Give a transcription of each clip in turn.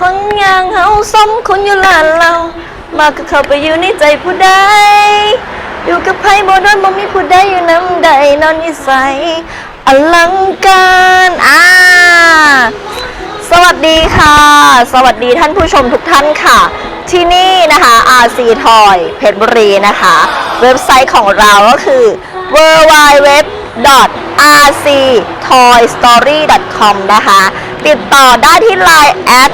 คนอย่างเฮาสมคนอยู่ลานเรา มาก็เข้าไปอยู่ในใจผู้ใด อยู่กับไพ่บ่โดนบ่มีผู้ใดอยู่น้ำใดนอนนิสัยอลังการอ่าสวัสดีค่ะ สวัสดีท่านผู้ชมทุกท่านค่ะ ที่นี่นะคะ RC Toy เพชรบุรีนะคะ เว็บไซต์ของเราก็คือ www.rctoystory.com นะคะ ติดต่อได้ที่ Line at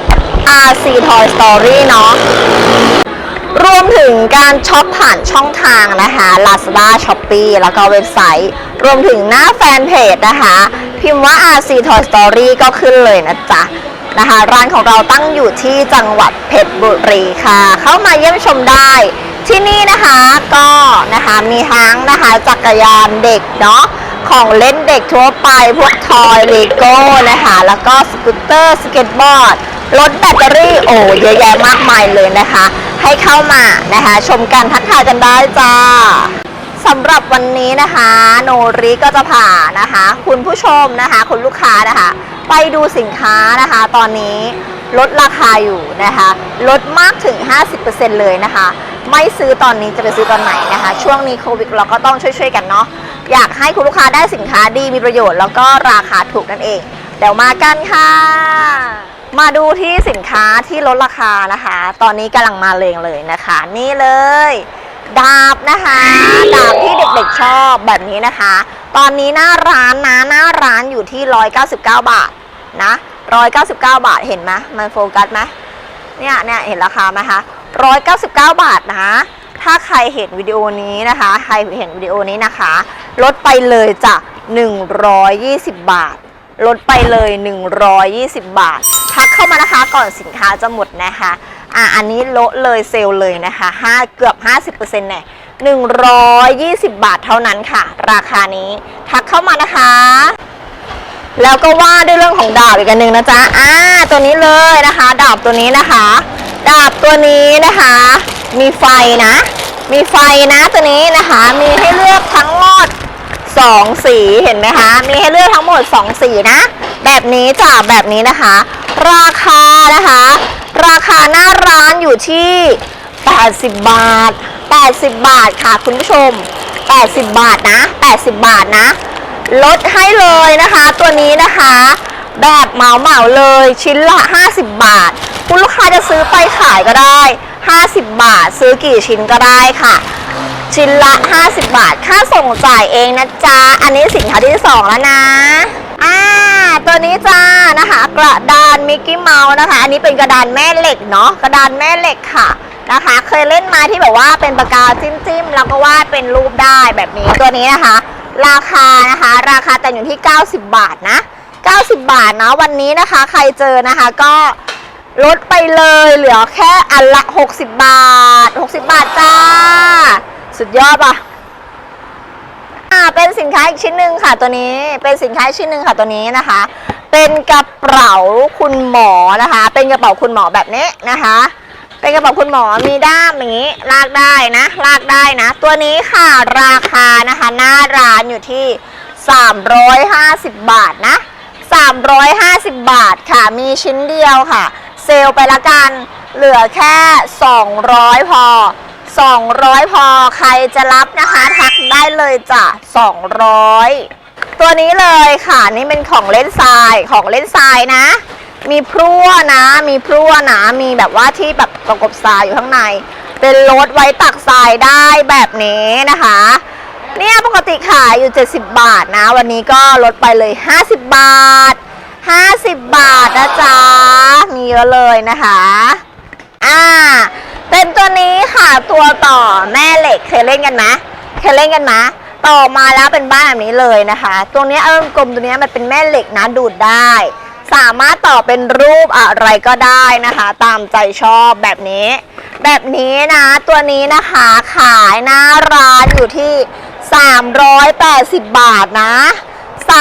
rctoystory เนาะรวมถึงการช็อปผ่านช่องทางนะคะ Lazada Shopee แล้วก็เว็บไซต์ รวมถึงหน้าแฟนเพจนะคะ พิมพ์ว่า RC Toy Story ก็ขึ้นเลยนะจ๊ะนะคะร้านของเราตั้งอยู่ที่จังหวัดเพชรบุรีค่ะ เข้ามาเยี่ยมชมได้ ที่นี่นะคะก็นะคะมีทั้งนะคะจักรยานเด็กเนาะของเล่นเด็กทั่วไปพวกทอยเลโก้นะคะ แล้วก็สกูตเตอร์สเก็ตบอร์ด รถแบตเตอรี่โอ้เยอะแยะมากมายเลยนะคะ ให้เข้ามานะคะ ชมกันทักทายกันได้จ้าสำหรับวันนี้นะคะ โนริก็จะพานะคะ คุณผู้ชมนะคะ คุณลูกค้านะคะ ไปดูสินค้านะคะ ตอนนี้ลดราคาอยู่นะคะ ลดมากถึง 50%เลยนะคะ ไม่ซื้อตอนนี้จะไปซื้อตอนไหนนะคะ ช่วงนี้โควิดเราก็ต้องช่วยๆกันเนาะอยากให้คุณลูกค้าได้สินค้าดีมีประโยชน์ แล้วก็ราคาถูกนั่นเอง เดี๋ยวมากันค่ะ มาดูที่สินค้าที่ลดราคานะคะ ตอนนี้กำลังมาเลงเลยนะคะ นี่เลย ดาบนะคะ ดาบที่เด็กๆชอบแบบนี้นะคะ ตอนนี้หน้าร้านนะหน้าร้านอยู่ที่ 199 บาทนะ199 บาทเห็นไหมมันโฟกัสไหมเนี่ยเนี่ยเห็นราคาไหมคะ199 บาทนะถ้าใครเห็นวิดีโอนี้นะคะ ใครเห็นวิดีโอนี้นะคะ ลดไปเลยจ้ะ120 บาท ลดไปเลย 120 บาท ทักเข้ามานะคะก่อนสินค้าจะหมดนะคะอะอันนี้ลดเลยเซลเลยนะคะ5เกือบ 50%เนี่ย120 บาทเท่านั้นค่ะ ราคานี้ทักเข้ามานะคะ แล้วก็ว่าด้วยเรื่องของดาบอีกอันหนึ่งนะจ๊ะอ่าตัวนี้เลยนะคะ ดาบตัวนี้นะคะ ดาบตัวนี้นะคะ มีไฟนะ มีไฟนะตัวนี้นะคะ มีให้เลือกทั้งหมดสองสีเห็นไหมคะ มีให้เลือกทั้งหมด 2 สีนะ แบบนี้จ้ะแบบนี้นะคะ ราคานะคะ ราคาหน้าร้านอยู่ที่ 80 บาท 80 บาทค่ะคุณผู้ชม 80 บาทนะ 80 บาทนะ ลดให้เลยนะคะ ตัวนี้นะคะ แบบเหมาเหมาเลยชิ้นละ 50 บาท คุณลูกค้าจะซื้อไปขายก็ได้ 50 บาท ซื้อกี่ชิ้นก็ได้ค่ะ ชิ้นละ 50 บาท ค่าส่งจ่ายเองนะจ๊ะ อันนี้สินค้าที่ 2 แล้วนะ อ่า ตัวนี้จ้า นะคะ กระดานมิกกี้เมาส์นะคะ อันนี้เป็นกระดานแม่เหล็กเนาะกระดานแม่เหล็กค่ะนะคะ เคยเล่นม้ที่แบบว่าเป็นปากกาจิ้มจิ้มๆแล้วก็วาดเป็นรูปได้แบบนี้ตัวนี้นะคะ ราคานะคะ ราคาแต่อยู่ที่ 90 บาทนะ 90 บาทนะวันนี้นะคะ ใครเจอนะคะก็ลดไปเลยเหลือแค่อันละ 60 บาท 60 บาทจ้า สุดยอดป่ะอ่าเป็นสินค้าอีกชิ้นหนึ่งค่ะตัวนี้เป็นสินค้าชิ้นหนึ่งค่ะตัวนี้นะคะ เป็นกระเป๋าคุณหมอนะคะ เป็นกระเป๋าคุณหมอแบบนี้นะคะ เป็นกระเป๋าคุณหมอมีด้ามอย่างนี้ลากได้นะ ลากได้นะ ตัวนี้ค่ะราคานะคะหน้าร้านอยู่ที่ 350 บาทนะ 350 บาทค่ะ มีชิ้นเดียวค่ะ เซลไปละกันเหลือแค่ 200 พอ 200 พอใครจะรับนะคะ ทักได้เลยจ้ะ200 ตัวนี้เลยค่ะ นี่เป็นของเล่นทรายของเล่นทรายนะ มีพรั่วนะ มีพรั่วนะมีแบบว่าที่แบบประกบทรายอยู่ข้างใน เป็นรถไว้ตักทรายได้แบบนี้นะคะเนี่ยปกติขายอยู่ 70 บาทนะ วันนี้ก็ลดไปเลย 50 บาท 50 บาทนะจ๊ะ มีเยอะเลยนะคะ อ่า เป็นตัวนี้ค่ะ ตัวต่อแม่เหล็กเคยเล่นกันไหมเคยเล่นกันไหม ต่อมาแล้วเป็นบ้านแบบนี้เลยนะคะตัวเนี้เอิมกลมตัวนี้มันเป็นแม่เหล็กนะดูดได้ สามารถต่อเป็นรูปอะไรก็ได้นะคะ ตามใจชอบแบบนี้ แบบนี้นะตัวนี้นะคะขายหน้าร้านอยู่ที่ 380 บาทนะ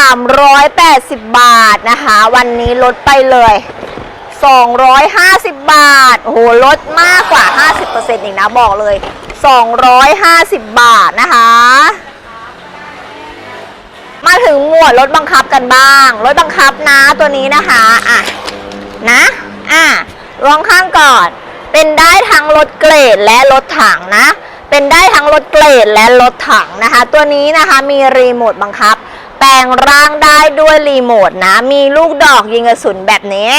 380 บาทนะคะ วันนี้ลดไปเลย 250 บาทโอ้โหลดมากกว่า 50%อีกนะบอกเลย 250 บาทนะคะ มาถึงหมวดรถบังคับกันบ้าง รถบังคับนะตัวนี้นะคะอะนะอะรวงข้างก่อน เป็นได้ทั้งรถเกรดและรถถังนะ เป็นได้ทั้งรถเกรดและรถถังนะคะ ตัวนี้นะคะมีรีโมทบังคับ แปลงร่างได้ด้วยรีโมทนะ มีลูกดอกยิงกระสุนแบบนี้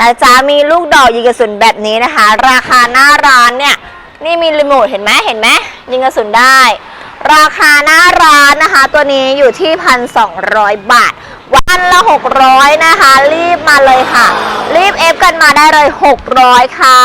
นะจ๊ะมีลูกดอกยิงกระสุนแบบนี้นะคะ ราคาหน้าร้านเนี่ย นี่มีรีโมทเห็นไหมเห็นไหมยิงกระสุนได้ ราคาหน้าร้านนะคะ ตัวนี้อยู่ที่ 1,200 บาท วันละ 600 นะคะ รีบมาเลยค่ะ รีบเอฟกันมาได้เลย 600 ค่ะ